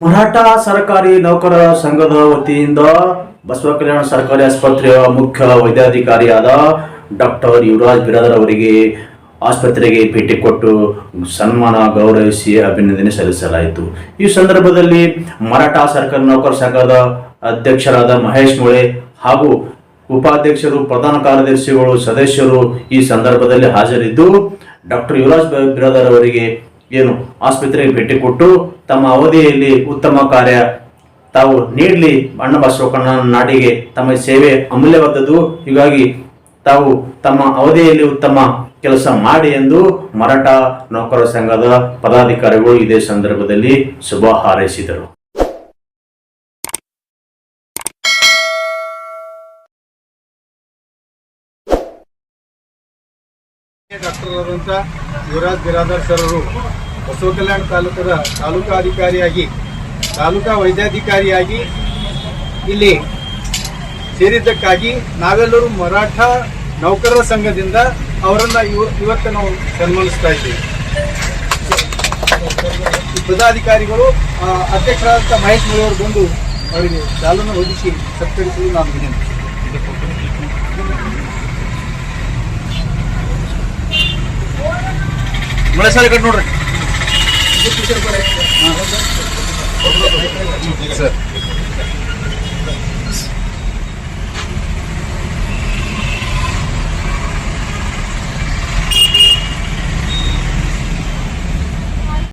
ಮರಾಠ ಸರ್ಕಾರಿ ನೌಕರರ ಸಂಘದ ವತಿಯಿಂದ ಬಸವ ಕಲ್ಯಾಣ ಸರ್ಕಾರಿ ಆಸ್ಪತ್ರೆಯ ಮುಖ್ಯ ವೈದ್ಯಾಧಿಕಾರಿಯಾದ ಡಾಕ್ಟರ್ ಯುವರಾಜ್ ಬಿರಾದರ್ ಅವರಿಗೆ ಆಸ್ಪತ್ರೆಗೆ ಭೇಟಿ ಕೊಟ್ಟು ಸನ್ಮಾನ ಗೌರವಿಸಿ ಅಭಿನಂದನೆ ಸಲ್ಲಿಸಲಾಯಿತು. ಈ ಸಂದರ್ಭದಲ್ಲಿ ಮರಾಠ ಸರ್ಕಾರಿ ನೌಕರ ಸಂಘದ ಅಧ್ಯಕ್ಷರಾದ ಮಹೇಶ್ ಮುಳೆ ಹಾಗೂ ಉಪಾಧ್ಯಕ್ಷರು, ಪ್ರಧಾನ ಕಾರ್ಯದರ್ಶಿಗಳು, ಸದಸ್ಯರು ಈ ಸಂದರ್ಭದಲ್ಲಿ ಹಾಜರಿದ್ದು, ಡಾಕ್ಟರ್ ಯುವರಾಜ್ ಬಿರಾದರ್ ಅವರಿಗೆ ಏನು ಆಸ್ಪತ್ರೆಗೆ ಭೇಟಿ ಕೊಟ್ಟು ತಮ್ಮ ಅವಧಿಯಲ್ಲಿ ಉತ್ತಮ ಕಾರ್ಯ ತಾವು ನೀಡಲಿ, ಅಣ್ಣ ಬಸವಕಣ್ಣ ನಾಡಿಗೆ ತಮ್ಮ ಸೇವೆ ಅಮೂಲ್ಯವಾದದ್ದು. ಹೀಗಾಗಿ ತಾವು ತಮ್ಮ ಅವಧಿಯಲ್ಲಿ ಉತ್ತಮ ಕೆಲಸ ಮಾಡಿ ಎಂದು ಮರಾಠ ನೌಕರ ಸಂಘದ ಪದಾಧಿಕಾರಿಗಳು ಇದೇ ಸಂದರ್ಭದಲ್ಲಿ ಶುಭ ಹಾರೈಸಿದರು. ಡಾಕ್ಟರ್ ಆದಂಥ ಯುವರಾಜ್ ಬಿರಾದರ್ ಸರ್ ಅವರು ಬಸವ ಕಲ್ಯಾಣ ತಾಲೂಕದ ತಾಲೂಕಾ ಅಧಿಕಾರಿಯಾಗಿ, ತಾಲೂಕಾ ವೈದ್ಯಾಧಿಕಾರಿಯಾಗಿ ಇಲ್ಲಿ ಸೇರಿದ್ದಕ್ಕಾಗಿ ನಾವೆಲ್ಲರೂ ಮರಾಠ ನೌಕರರ ಸಂಘದಿಂದ ಅವರನ್ನ ಇವ- ಇವತ್ತು ನಾವು ಸನ್ಮಾನಿಸ್ತಾ ಇದ್ದೀವಿ. ಪದಾಧಿಕಾರಿಗಳು ಅಧ್ಯಕ್ಷರಾದಂಥ ಮಹೇಶ್ ಮುಳಿ ಬಂದು ಅವರಿಗೆ ಚಾಲನೆ ಒದಗಿಸಿ ಸತ್ಕರಿಸಲು ನಾನು ವಿನಂತಿ ಮಳೆ ಸಾಲ ಕಟ್ ನೋಡ್ರಿ. ಸರ್.